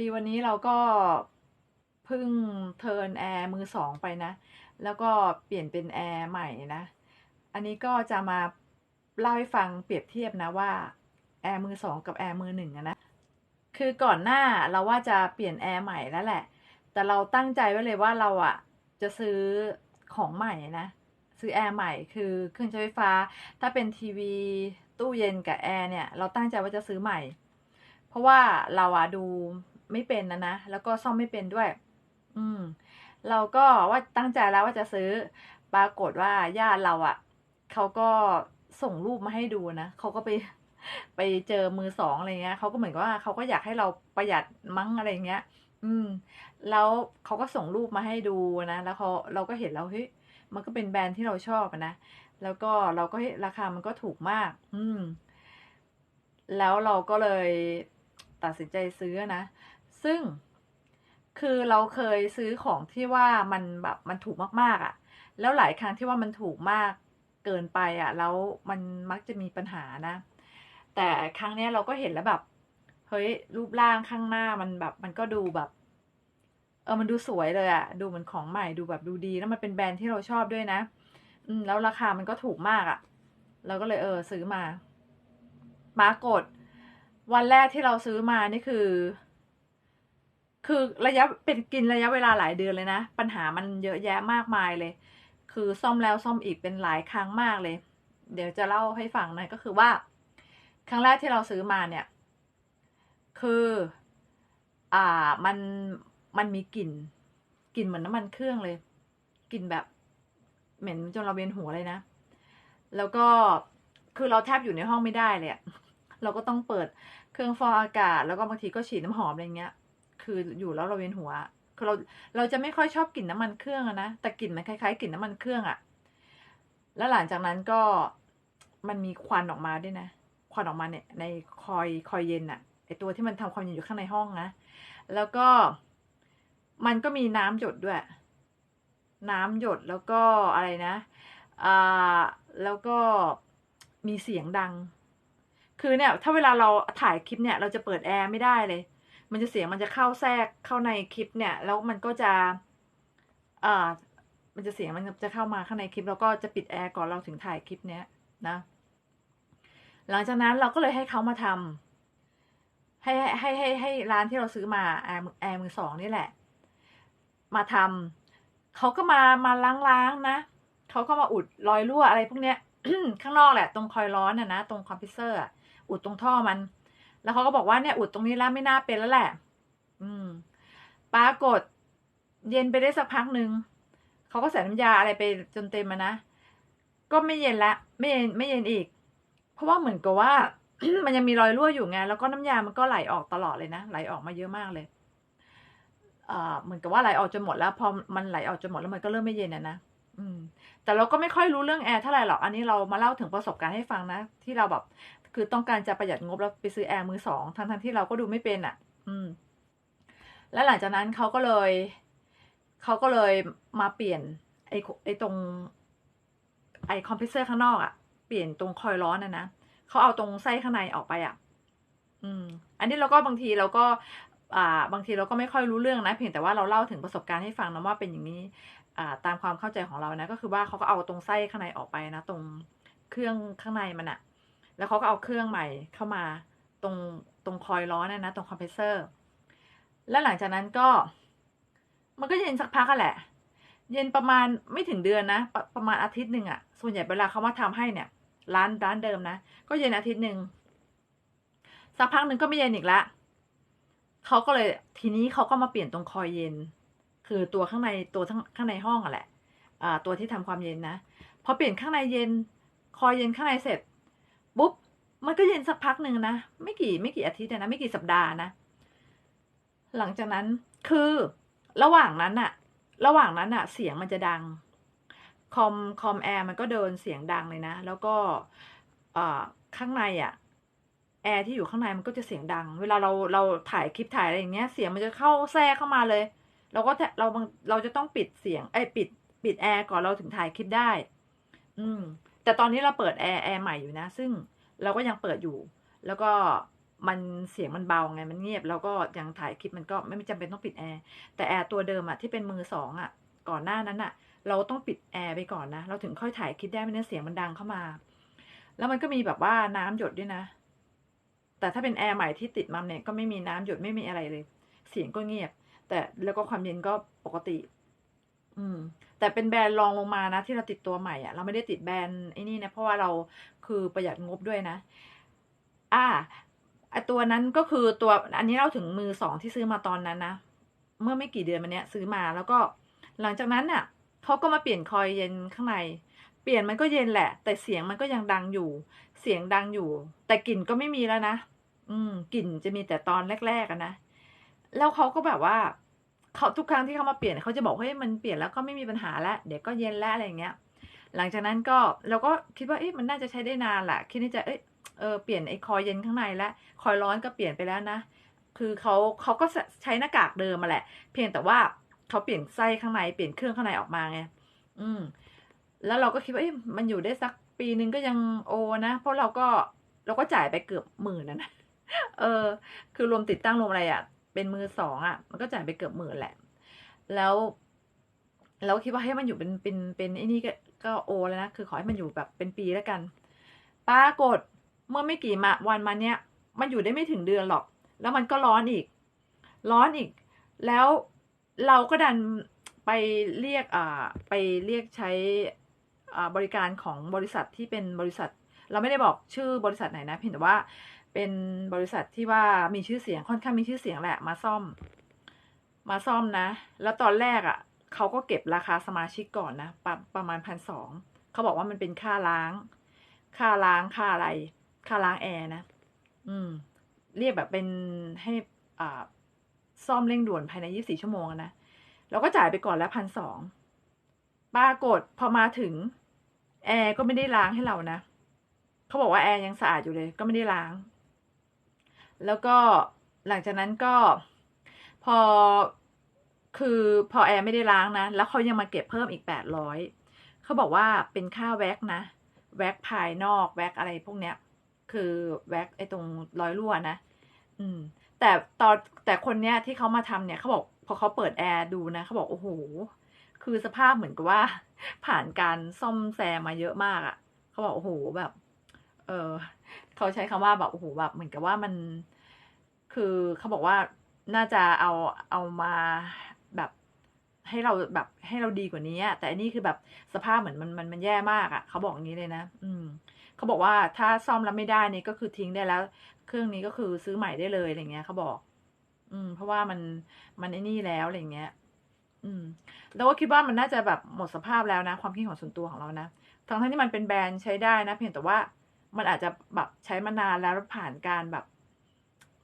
ดีวันนี้เราก็เพิ่งเทิร์นแอร์มือสองไปนะ แล้วก็เปลี่ยนเป็นแอร์ใหม่นะ อันนี้ก็จะมาเล่าให้ฟังเปรียบเทียบนะว่าแอร์มือสองกับแอร์มือหนึ่งนะ คือก่อนหน้าเราว่าจะเปลี่ยนแอร์ใหม่แล้วแหละ แต่เราตั้งใจไว้เลยว่าเราอะจะซื้อของใหม่นะ ซื้อแอร์ใหม่คือเครื่องใช้ไฟฟ้า ถ้าเป็นทีวีตู้เย็นกับแอร์เนี่ย เราตั้งใจว่าจะซื้อใหม่ เพราะว่าเราอะดู ไม่เป็นนะนะ แล้วก็ซ่อมไม่เป็นด้วย อืม เราก็ว่าตั้งใจแล้วว่าจะซื้อ ปรากฏว่าญาติเราอะเขาก็ส่งรูปมาให้ดูนะเขาก็ไปไปเจอมือสองอะไรเงี้ยเขาก็เหมือนกับว่าเขาก็อยากให้เราประหยัดมั้งอะไรเงี้ย อืม แล้วเขาก็ส่งรูปมาให้ดูนะ แล้วเขาเราก็เห็นแล้วเฮ้ยมันก็เป็นแบรนด์ที่เราชอบนะ แล้วก็เราก็ราคามันก็ถูกมาก อืม แล้วเราก็เลยตัดสินใจซื้อนะ ซึ่งคือเราเคยซื้อของที่ว่ามันแบบมันถูกมากๆอะ่ะ แล้วหลายครั้งที่ว่ามันถูกมากเกินไปอะ่ะ แล้วมันมักจะมีปัญหานะ แต่ครั้งเนี้ยเราก็เห็นแล้วแบบ เฮ้ยรูปร่างข้างหน้ามันแบบ มันก็ดูแบบ เออมันดูสวยเลยอะดูเหมือนของใหม่ดูแบบดูดีแล้วมันเป็นแบรนด์ที่เราชอบด้วยนะ อืมแล้วราคามันก็ถูกมากอะ เราก็เลยเออซื้อมา มากด วันแรกที่เราซื้อมานี่คือ คือระยะเป็นกินระยะเวลาหลายเดือนเลยนะ ปัญหามันเยอะแยะมากมายเลย คือซ่อมแล้วซ่อมอีกเป็นหลายครั้งมากเลย เดี๋ยวจะเล่าให้ฟังนะก็คือว่า ครั้งแรกที่เราซื้อมาเนี่ย คืออ่ามันมันมีกลิ่นกลิ่นเหมือนน้ำมันเครื่องเลยกลิ่นแบบเหม็นจนเราเวียนหัวเลยนะ แล้วก็คือเราแทบอยู่ในห้องไม่ได้เลยเราก็ต้องเปิดเครื่องฟอกอากาศ แล้วก็บางทีก็ฉีดน้ำหอมอะไรเงี้ย คืออยู่แล้วเราเวียนหัวคือเราเราจะไม่ค่อยชอบกลิ่นน้ำมันเครื่องนะแต่กลิ่นมันคล้ายๆกลิ่นน้ำมันเครื่องอะแล้วหลังจากนั้นก็มันมีควันออกมาด้วยนะควันออกมาเนี่ยในคอยคอยเย็นอะไอตัวที่มันทำความเย็นอยู่ข้างในห้องนะแล้วก็มันก็มีน้ำหยดด้วย น้ำหยดแล้วก็อะไรนะอ่าแล้วก็มีเสียงดัง คือเนี่ย ถ้าเวลาเราถ่ายคลิปเนี่ย เราจะเปิดแอร์ไม่ได้เลย มันจะเสียงมันจะเข้าแทรกเข้าในคลิปเนี่ย แล้วมันก็จะเอ่ามันจะเสียงมันจะเข้ามาข้างในคลิป แล้วก็จะปิดแอร์ก่อนเราถึงถ่ายคลิปเนี้ยนะ หลังจากนั้นเราก็เลยให้เขามาทำให้ให้ให้ให้ร้านที่เราซื้อมาแอร์แอร์มือสองนี่แหละ มาทำเขาก็มามาล้างๆนะเขาก็มาอุดรอยรั่วอะไรพวกเนี้ยข้างนอกแหละ ตรงคอยร้อนน่ะนะ ตรงคอมพิวเซอร์อุดตรงท่อมัน แล้วเขาก็บอกว่าเนี่ยอุดตรงนี้แล้วไม่น่าเป็นแล้วแหละ อืม ปรากฏ เย็นไปได้สักพักหนึ่งเขาก็ใส่น้ำยาอะไรไปจนเต็มมานะ ก็ไม่เย็นละ ไม่เย็นไม่เย็นอีก เพราะว่าเหมือนกับว่า มันยังมีรอยรั่วอยู่ไง แล้วก็น้ำยามันก็ไหลออกตลอดเลยนะ ไหลออกมาเยอะมากเลยอ่าเหมือนกับว่าไหลออกจนหมดแล้ว พอมันไหลออกจนหมดแล้วมันก็เริ่มไม่เย็นนะนะแต่เราก็ไม่ค่อยรู้เรื่องแอร์เท่าไหร่หรอก อันนี้เรามาเล่าถึงประสบการณ์ให้ฟังนะ ที่เราแบบ คือต้องการจะประหยัดงบแล้วไปซื้อแอร์มือสองทั้งทั้งที่เราก็ดูไม่เป็นอะ อืม แล้วหลังจากนั้นเขาก็เลยเขาก็เลยมาเปลี่ยน ไอ้ไอ้ตรง ไอ้คอมเพิวเซอร์ข้างนอกอะ่ะเปลี่ยนตรงคอยร้อนนะนะเขาเอาตรงไส้ข้างในออกไปอะ่ะ อืม อันนี้เราก็บางทีเราก็ อ่า บางทีเราก็ไม่ค่อยรู้เรื่องนะเพียงแต่ว่าเราเล่าถึงประสบการณ์ให้ฟังนะว่าเป็นอย่างนี้ อ่า ตามความเข้าใจของเรานะ ก็คือว่าเขาก็เอาตรงไส้ข้างในออกไปนะตรงเครื่องข้างในมันอะ แล้วเขาก็เอาเครื่องใหม่เข้ามาตรงตรงคอยร้อนนะนนะตรงคอมเพรสเซอร์ แล้วหลังจากนั้นก็ มันก็เย็นสักพักอะแหละ เย็นประมาณไม่ถึงเดือนนะปประมาณอาทิตย์หนึ่งอะส่วนใหญ่เวลาเขามาทำให้เนี่ย ร้านร้านเดิมนะ ก็เย็นอาทิตย์หนึ่งสักพักหนึ่งก็ไม่เย็นอีกละเขาก็เลยทีนี้เขาก็มาเปลี่ยนตรงคอยเย็น คือตัวข้างในตัวทั้งข้างในห้องอะแหละอ่าตัวที่ทำความเย็นนะพอเปลี่ยนข้างในเย็น คอยเย็นข้างในเสร็จ ปุ๊บมันก็เย็นสักพักหนึ่งนะไม่กี่ไม่กี่อาทิตย์นะไม่กี่สัปดาห์นะ หลังจากนั้นคือระหว่างนั้นอะระหว่างนั้นอะเสียงมันจะดังคอมคอมแอร์มันก็เดินเสียงดังเลยนะ แล้วก็อ่าข้างในอะแอร์ที่อยู่ข้างในมันก็จะเสียงดัง เวลาเราเราถ่ายคลิปถ่ายอะไรอย่างเงี้ย เสียงมันจะเข้าแทรกเข้ามาเลยเราก็เราเราจะต้องปิดเสียงไอ้ปิด ปิดแอร์ก่อนเราถึงถ่ายคลิปได้ อืม แต่ตอนนี้เราเปิดแอร์แอร์ใหม่อยู่นะ ซึ่งเราก็ยังเปิดอยู่ แล้วก็มันเสียงมันเบาไงมันเงียบ แล้วก็ยังถ่ายคลิปมันก็ไม่จำเป็นต้องปิดแอร์แต่แอร์ตัวเดิมอะที่เป็นมือสองอะก่อนหน้านั้นอะเราต้องปิดแอร์ไปก่อนนะ เราถึงค่อยถ่ายคลิปได้ไม่งั้นเสียงมันดังเข้ามา แล้วมันก็มีแบบว่าน้ำหยดด้วยนะ แต่ถ้าเป็นแอร์ใหม่ที่ติดมาเนี่ยก็ไม่มีน้ำหยดไม่มีอะไรเลย เสียงก็เงียบ แต่แล้วก็ความเย็นก็ปกติ อืม แต่เป็นแบรนด์รองลงมานะ ที่เราติดตัวใหม่อะเราไม่ได้ติดแบรนด์ไอ้นี่นะเพราะว่าเราคือประหยัดงบด้วยนะ อ่าไอตัวนั้นก็คือตัวอันนี้เราถึงมือสองที่ซื้อมาตอนนั้นนะเมื่อไม่กี่เดือนมาเนี้ยซื้อมาแล้วก็หลังจากนั้นน่ะเขาก็มาเปลี่ยนคอยเย็นข้างใน เปลี่ยนมันก็เย็นแหละ แต่เสียงมันก็ยังดังอยู่ เสียงดังอยู่ แต่กลิ่นก็ไม่มีแล้วนะอืมกลิ่นจะมีแต่ตอนแรกๆนะแล้วเขาก็แบบว่า เขาทุกครั้งที่เขามาเปลี่ยนเขาจะบอกเฮ้ยมันเปลี่ยนแล้วก็ไม่มีปัญหาแล้วเดี๋ยวก็เย็นแล้วอะไรอย่างเงี้ย หลังจากนั้นก็เราก็คิดว่าเอ๊ะมันน่าจะใช้ได้นานแหละคิดในใจเอ้ยเออเปลี่ยนไอ้คอยเย็นข้างในแล้วคอยร้อนก็เปลี่ยนไปแล้วนะ คือเขาเขาก็ใช้หน้ากากเดิมมาแหละ เพียงแต่ว่าเขาเปลี่ยนไส้ข้างในเปลี่ยนเครื่องข้างในออกมาไงอืม แล้วเราก็คิดว่าเอ๊ะมันอยู่ได้สักปีนึงก็ยังโอนะ เพราะเราก็เราก็จ่ายไปเกือบหมื่นนะนะเออ คือรวมติดตั้งรวมอะไรอะ่ะ เป็นมือสองอะ่ะ มันก็จ่ายไปเกือบหมื่นแหละ แล้วเราคิดว่าให้มันอยู่เป็นเป็นเป็นไอ้นี่ก็ก็โอแล้วนะ คือขอให้มันอยู่แบบเป็นปีแล้วกัน ปรากฏเมื่อไม่กี่มาวันมาเนี้ยมันอยู่ได้ไม่ถึงเดือนหรอก แล้วมันก็ร้อนอีก ร้อนอีก แล้วเราก็ดันไปเรียกอ่าไปเรียกใช้อ่าบริการของบริษัทที่เป็นบริษัท เราไม่ได้บอกชื่อบริษัทไหนนะ เพียงแต่ว่า เป็นบริษัทที่ว่ามีชื่อเสียงค่อนข้างมีชื่อเสียงแหละมาซ่อม มาซ่อมนะ แล้วตอนแรกอะ่ะเขาก็เก็บราคาสมาชิกก่อนนะ ประประมาณพันสองเขาบอกว่ามันเป็นค่าล้าง ค่าล้างค่าอะไร ค่าล้างแอร์นะ อืม เรียกแบบเป็นให้อ่าซ่อมเร่งด่วนภายในยี่สิบสี่ชั่วโมงนะเราก็จ่ายไปก่อนแล้วพันสองปรากฏพอมาถึง แอร์ก็ไม่ได้ล้างให้เรานะเขาบอกว่าแอร์ยังสะอาดอยู่เลย ก็ไม่ได้ล้าง แล้วก็หลังจากนั้นก็พอคือพอแอร์ไม่ได้ล้างนะ แล้วเขายังมาเก็บเพิ่มอีกแปดร้อยเขาบอกว่าเป็นค่าแว็กนะ แว็กภายนอกแว็กอะไรพวกเนี้ย คือแว็กไอ้ตรงรอยรั่วนะ อืม แต่ตอนแต่คนเนี้ยที่เขามาทำเนี่ยเขาบอกพอเขาเปิดแอร์ดูนะเขาบอกโอ้โหคือสภาพเหมือนกับว่า ผ่านการซ่อมแซมมาเยอะมากอะ่ะเขาบอกโอ้โหแบบ เออเขาใช้คำว่าแบบโอ้โหแบบเหมือนกับว่ามัน คือเขาบอกว่าน่าจะเอาเอามาแบบให้เราแบบให้เราดีกว่านี้แต่อันนี้คือแบบสภาพเหมือนมันมันมันแย่มากอะ่ะเขาบอกอย่างนี้เลยนะ อืมเขาบอกว่าถ้าซ่อมแล้วไม่ได้นี่ก็คือทิ้งได้แล้ว เครื่องนี้ก็คือซื้อใหม่ได้เลยอะไรเงี้ยเขาบอก อืม เพราะว่ามันมันไอ้นี่แล้วอะไรเงี้ย อืมเราก็คิดว่ามันน่าจะแบบหมดสภาพแล้วนะ ความคิดของส่วนตัวของเรานะทั้งทั้งที่มันเป็นแบรนด์ใช้ได้นะ เพียงแต่ว่า มันอาจจะแบบใช้มานานแล้วผ่านการแบบ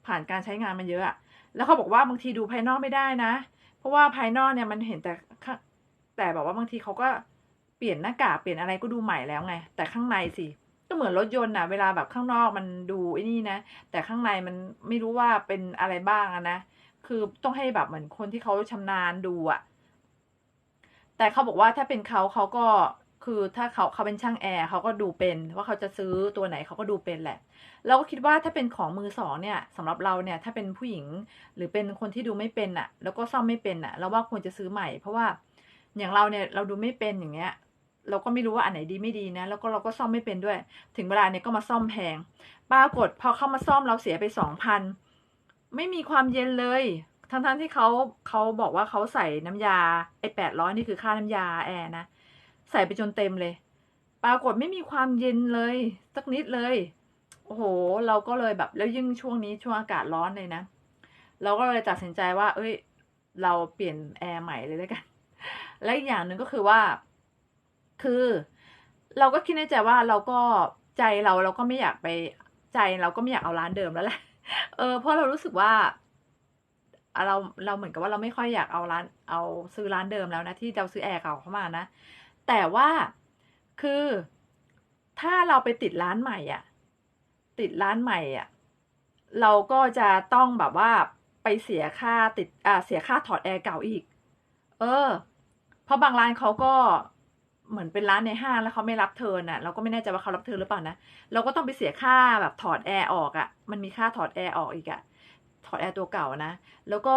ผ่านการใช้งานมันเยอะอะแล้วเขาบอกว่าบางทีดูภายนอกไม่ได้นะ เพราะว่าภายนอกเนี่ยมันเห็นแต่แต่แบบว่าบางทีเขาก็เปลี่ยนหน้ากากเปลี่ยนอะไรก็ดูใหม่แล้วไง แต่ข้างในสิก็เหมือนรถยนต์นะเวลาแบบข้างนอกมันดูไอ้นี่นะ แต่ข้างในมันไม่รู้ว่าเป็นอะไรบ้างนะคือต้องให้แบบเหมือนคนที่เขาชำนาญดูอะแต่เขาบอกว่าถ้าเป็นเขาเขาก็ คือถ้าเขาเขาเป็นช่างแอร์เขาก็ดูเป็นว่าเขาจะซื้อตัวไหนเขาก็ดูเป็นแหละ เราก็คิดว่าถ้าเป็นของมือสองเนี่ยสำหรับเราเนี่ยถ้าเป็นผู้หญิงหรือเป็นคนที่ดูไม่เป็นอะแล้วก็ซ่อมไม่เป็นอะเราว่าควรจะซื้อใหม่ เพราะว่าอย่างเราเนี่ยเราดูไม่เป็นอย่างเงี้ย เราก็ไม่รู้ว่าอันไหนดีไม่ดีนะ แล้วก็เราก็ซ่อมไม่เป็นด้วย ถึงเวลาเนี่ยก็มาซ่อมแพงปรากฏพอเข้ามาซ่อมเราเสียไปสองพันไม่มีความเย็นเลยทั้งๆทที่เขาเขาบอกว่าเขาใส่น้ำยาไอ้แปดร้อยนี่คือค่าน้ำยาแอร์นะ ใส่ไปจนเต็มเลย ปรากฏไม่มีความเย็นเลย สักนิดเลย โอ้โห เราก็เลยแบบแล้วยิ่งช่วงนี้ช่วงอากาศร้อนเลยนะ เราก็เลยตัดสินใจว่า เอ้ย เราเปลี่ยนแอร์ใหม่เลยแล้วกัน และอีกอย่างหนึ่งก็คือว่า คือ เราก็คิดในใจว่าเราก็ใจเราเราก็ไม่อยากไปใจเราก็ไม่อยากเอาร้านเดิมแล้วแหละ เออเพราะเรารู้สึกว่าเราเราเหมือนกับว่าเราไม่ค่อยอยากเอาร้านเอาซื้อร้านเดิมแล้วนะที่เราซื้อแอร์เก่าเข้ามานะ แต่ว่าคือถ้าเราไปติดร้านใหม่อะ ติดร้านใหม่อะ เราก็จะต้องแบบว่าไปเสียค่าติดอ่าเสียค่าถอดแอร์เก่าอีก เออ เพราะบางร้านเขาก็เหมือนเป็นร้านในห้างแล้วเขาไม่รับเทิร์นอะ เราก็ไม่แน่ใจว่าเขารับเทิร์นหรือเปล่านะ เราก็ต้องไปเสียค่าแบบถอดแอร์ออกอะ มันมีค่าถอดแอร์ออกอีกอะ ถอดแอร์ตัวเก่านะ แล้วก็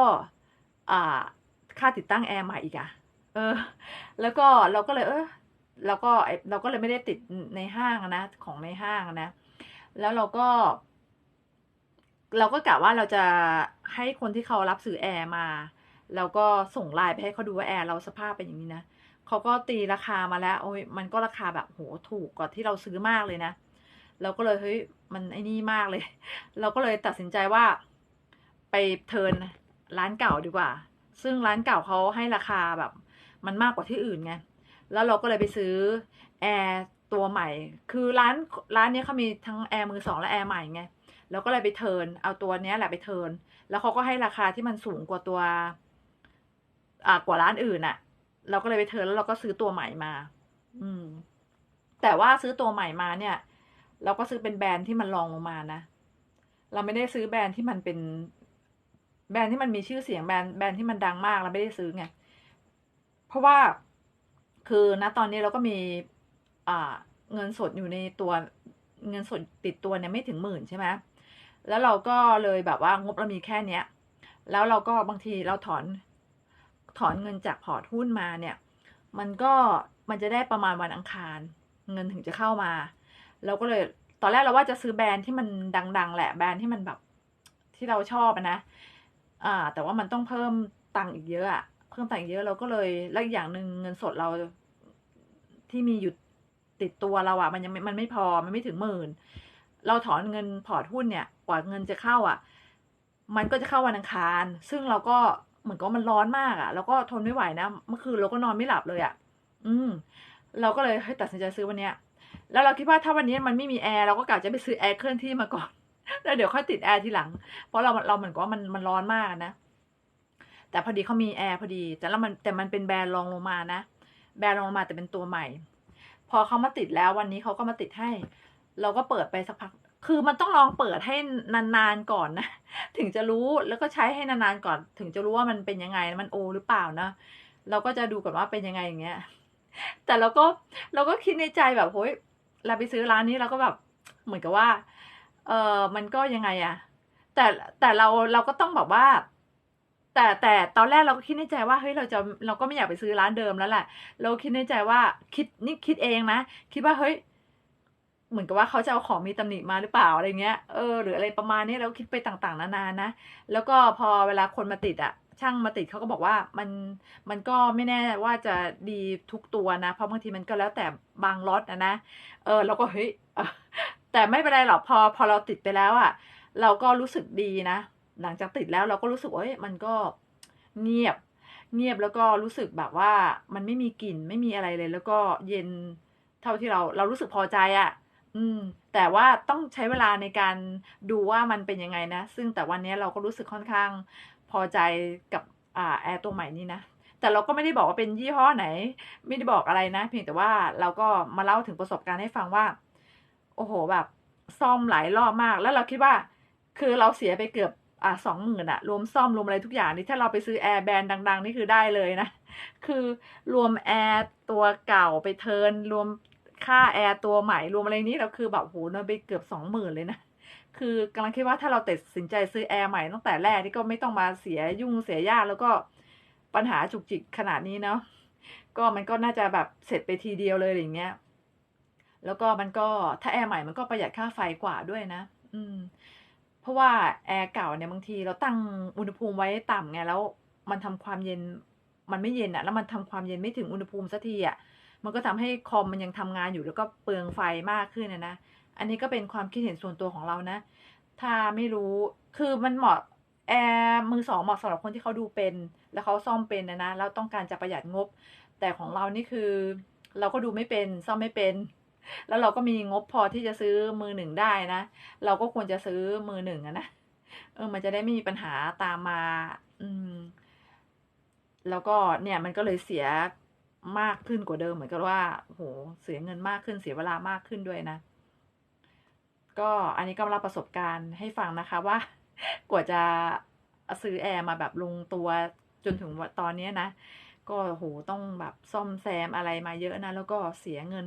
อ่าค่าติดตั้งแอร์ใหม่อีกอะ เออ แล้วก็เราก็เลย เออเราก็ไอเราก็เลยไม่ได้ติดในห้างนะ ของในห้างนะ แล้วเราก็ เราก็กะว่าเราจะให้คนที่เขารับซื้อแอร์มาแล้วก็ส่งไลน์ไปให้เขาดูว่าแอร์เราสภาพเป็นอย่างนี้นะเขาก็ตีราคามาแล้ว โอ้ยมันก็ราคาแบบโหถูกกว่าที่เราซื้อมากเลยนะเราก็เลยเฮ้ยมันไอ้นี่มากเลย เราก็เลยตัดสินใจว่า ไปเทิร์นร้านเก่าดีกว่า ซึ่งร้านเก่าเขาให้ราคาแบบ มันมากกว่าที่อื่นไง แล้วเราก็เลยไปซื้อแอร์ตัวใหม่ คือร้านร้านนี้เขามีทั้งแอร์มือสองและแอร์ใหม่ไงเราก็เลยไปเทิร์นเอาตัวเนี้ยแหละไปเทิร์นแล้วเขาก็ให้ราคาที่มันสูงกว่าตัว อ่ากว่าร้านอื่นอะเราก็เลยไปเทิร์นแล้วเราก็ซื้อตัวใหม่มา อืม แต่ว่าซื้อตัวใหม่มาเนี่ย เราก็ซื้อเป็นแบรนด์ที่มันรองลงมานะ เราไม่ได้ซื้อแบรนด์ที่มันเป็น แบรนด์ที่มันมีชื่อเสียงแบรนด์แบรนด์ที่มันดังมากเราไม่ได้ซื้อไง เพราะว่าคือณตอนนี้เราก็มีอ่าเงินสดอยู่ในตัวเงินสดติดตัวเนี่ยไม่ถึงหมื่นใช่ไหมแล้วเราก็เลยแบบว่างบเรามีแค่เนี้ย แล้วเราก็บางทีเราถอนถอนเงินจากพอร์ตหุ้นมาเนี่ย มันก็มันจะได้ประมาณวันอังคาร เงินถึงจะเข้ามา เราก็เลยตอนแรกเราว่าจะซื้อแบรนด์ที่มันดัง ๆ แหละแบรนด์ที่มันแบบที่เราชอบนะ อ่า แต่ว่ามันต้องเพิ่มตังค์อีกเยอะอะ เพิ่มตังค์อีกเยอะเราก็เลยแล้วอีกอย่างหนึ่งเงินสดเราที่มีอยู่ติดตัวเราอะมันยังมันไม่พอมันไม่ถึงหมื่นเราถอนเงินพอร์ตหุ้นเนี่ยกว่าเงินจะเข้าอะมันก็จะเข้าวันอังคาร ซึ่งเราก็เหมือนกับมันร้อนมากอะแล้วก็ทนไม่ไหวนะเมื่อคืนเราก็นอนไม่หลับเลยอะอืม เราก็เลยให้ตัดสินใจซื้อวันเนี้ยแล้วเราคิดว่าถ้าวันนี้มันไม่มีแอร์เราก็กะจะไปซื้อแอร์เคลื่อนที่มาก่อนแล้วเดี๋ยวค่อยติดแอร์ทีหลัง เพราะเราเราเหมือนกับว่ามันมันร้อนมากนะ แต่พอดีเขามีแอร์พอดีแต่แล้วมันแต่มันเป็นแบรนด์รองลงมานะ แบรนด์รองลงมาแต่เป็นตัวใหม่ พอเขามาติดแล้ววันนี้เขาก็มาติดให้ เราก็เปิดไปสักพัก คือมันต้องลองเปิดให้นานๆก่อนนะ ถึงจะรู้แล้วก็ใช้ให้นานๆก่อน ถึงจะรู้ว่ามันเป็นยังไงมันโอหรือเปล่านะเราก็จะดูก่อนว่าเป็นยังไงอย่างเงี้ย แต่เราก็เราก็คิดในใจแบบเฮ้ยเราไปซื้อร้านนี้เราก็แบบเหมือนกับว่า เออมันก็ยังไงอะแต่แต่เราเราก็ต้องแบบว่า แต่แต่ตอนแรกเราก็คิดในใจว่าเฮ้ยเราจะเราก็ไม่อยากไปซื้อร้านเดิมแล้วแหละ เราคิดในใจว่าคิดนี่คิดเองนะ คิดว่าเฮ้ยเหมือนกับว่าเขาจะเอาของมีตำหนิมาหรือเปล่าอะไรเงี้ย เออหรืออะไรประมาณนี้เราคิดไปต่างๆ นานานะ แล้วก็พอเวลาคนมาติดอะช่างมาติดเขาก็บอกว่ามันมันก็ไม่แน่ว่าจะดีทุกตัวนะ เพราะบางทีมันก็แล้วแต่บางล็อตนะนะ เออเราก็เฮ้ยแต่ไม่เป็นไรหรอกพอพอเราติดไปแล้วอะเราก็รู้สึกดีนะ หลังจากติดแล้วเราก็รู้สึกว่ามันก็เงียบ เงียบแล้วก็รู้สึกแบบว่ามันไม่มีกลิ่นไม่มีอะไรเลย แล้วก็เย็นเท่าที่เราเรารู้สึกพอใจอะ่ะ อืม แต่ว่าต้องใช้เวลาในการดูว่ามันเป็นยังไงนะ ซึ่งแต่วันนี้เราก็รู้สึกค่อนข้างพอใจกับอ่าแอร์ตัวใหม่นี้นะแต่เราก็ไม่ได้บอกว่าเป็นยี่ห้อไหน ไม่ได้บอกอะไรนะ เพียงแต่ว่าเราก็มาเล่าถึงประสบการณ์ให้ฟังว่า โอ้โหแบบ ซ่อมหลายรอบมาก แล้วเราคิดว่า คือเราเสียไปเกือบ อะสองหมื่นอะรวมซ่อมรวมอะไรทุกอย่างนี่ถ้าเราไปซื้อแอร์แบรนด์ดัง ๆ นี่คือได้เลยนะ คือรวมแอร์ตัวเก่าไปเทิร์นรวมค่าแอร์ตัวใหม่รวมอะไรนี้เราคือแบบโหนไปเกือบสองหมื่นเลยนะคือกำลังคิดว่าถ้าเราตัดสินใจซื้อแอร์ใหม่ตั้งแต่แรกนี่ก็ไม่ต้องมาเสียยุ่งเสียยากแล้วก็ปัญหาจุกจิกขนาดนี้เนาะก็มันก็น่าจะแบบเสร็จไปทีเดียวเลยอย่างเงี้ยแล้วก็มันก็ถ้าแอร์ใหม่มันก็ประหยัดค่าไฟกว่าด้วยนะ อืม ราะว่าแอร์เก่าเนี่ยบางทีเราตั้งอุณหภูมิไว้ต่ำไงแล้วมันทำความเย็นมันไม่เย็นอะแล้วมันทำความเย็นไม่ถึงอุณหภูมิสักทีอะมันก็ทำให้คอมมันยังทำงานอยู่แล้วก็เปลืองไฟมากขึ้นนะนะอันนี้ก็เป็นความคิดเห็นส่วนตัวของเรานะ ถ้าไม่รู้คือมันเหมาะแอร์มือสองเหมาะสำหรับคนที่เขาดูเป็น แล้วเขาซ่อมเป็นนะนะแล้วต้องการจะประหยัดงบ แต่ของเรานี่คือ เราก็ดูไม่เป็นซ่อมไม่เป็น แล้วเราก็มีงบพอที่จะซื้อมือหนึ่งได้นะ เราก็ควรจะซื้อมือหนึ่งนะเออ มันจะได้ไม่มีปัญหาตามมา อืม แล้วก็เนี่ยมันก็เลยเสียมากขึ้นกว่าเดิมเหมือนกับว่าโหเสียเงินมากขึ้นเสียเวลามากขึ้นด้วยนะ ก็อันนี้ก็เล่าประสบการณ์ให้ฟังนะคะว่า กว่าจะซื้อแอร์มาแบบลงตัวจนถึงตอนนี้นะ ก็โหต้องแบบซ่อมแซมอะไรมาเยอะนะ แล้วก็เสียเงิน